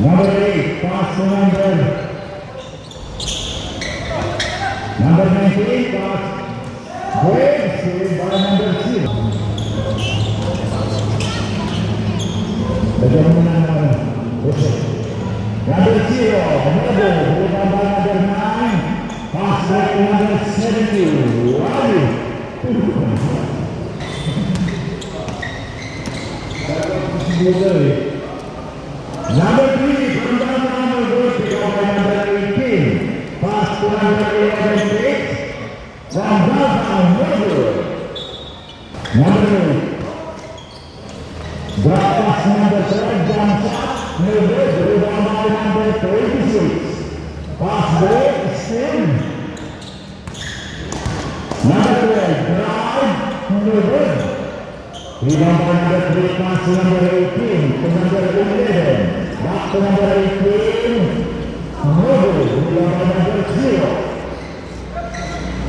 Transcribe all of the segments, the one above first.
Number eight, pass to number. Number nineteen, pass. Great save by number na ng Jose. Number zero, Noble, rebound by number nine. Pass back to number seventy, Wadi. Number three, from downtown, goes to go number 18. Pass to number 11, six. From downtown, Number eight. Drop pass number 12, jump shot. Noble, rebound number 26. Pass break, spin. Number 12, drive, Noble. Rebound number 3, pass number 18, to number 18. Noble, rebound by number 0.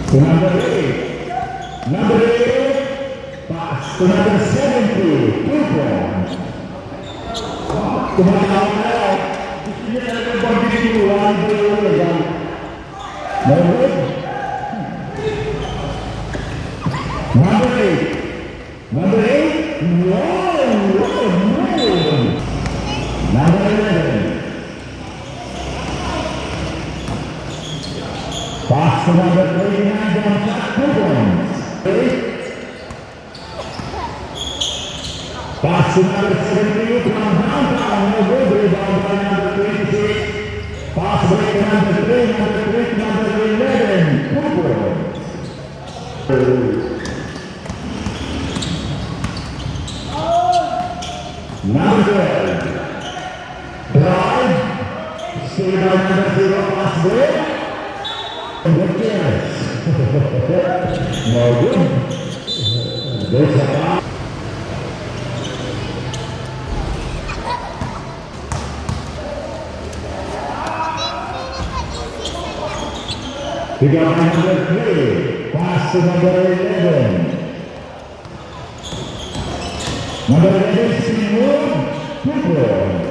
To number 8. Number 8, pass to number 70, two points. Kumakawa na lang. Gusto niya day ulit yan. Noble. Number 8. Number eight, no, no, no. Number eleven. Pass to number 72 from downtown, no good rebound by number 26. Pass break number 3, number 3, number 11, Cooper. Number 12. By number three. Pass to number 11. Number 11, Simon, two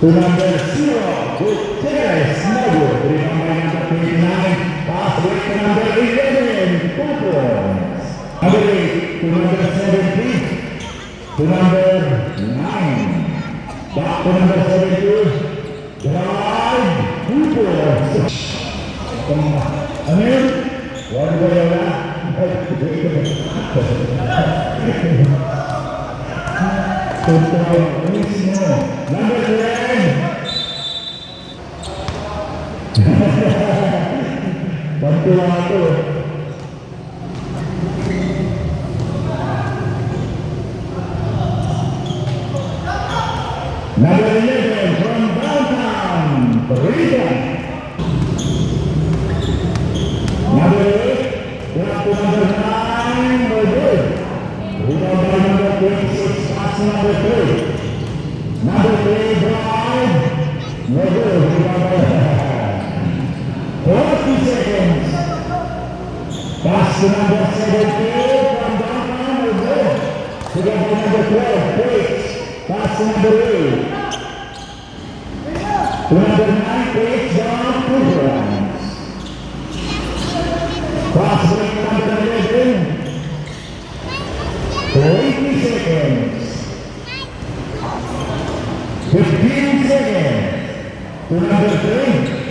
To number 0, Gutierrez. Rebound by number 29. Pass break to number 11. Two points. Number 8, to number 17. To number 9. Back to number 72. Drive. Points. Ano yun? Huwag mo yun na. Bantu lang ako. Number 11 from downtown, Florida. Number 8, 29, Madrid. Rebound by number passe number three. Number three, drive. Meu Deus, Forty seconds. Passe number seven, three. From down, number good. To get to number 12, eight. Passe number eight. Number nine, eight. O número 3.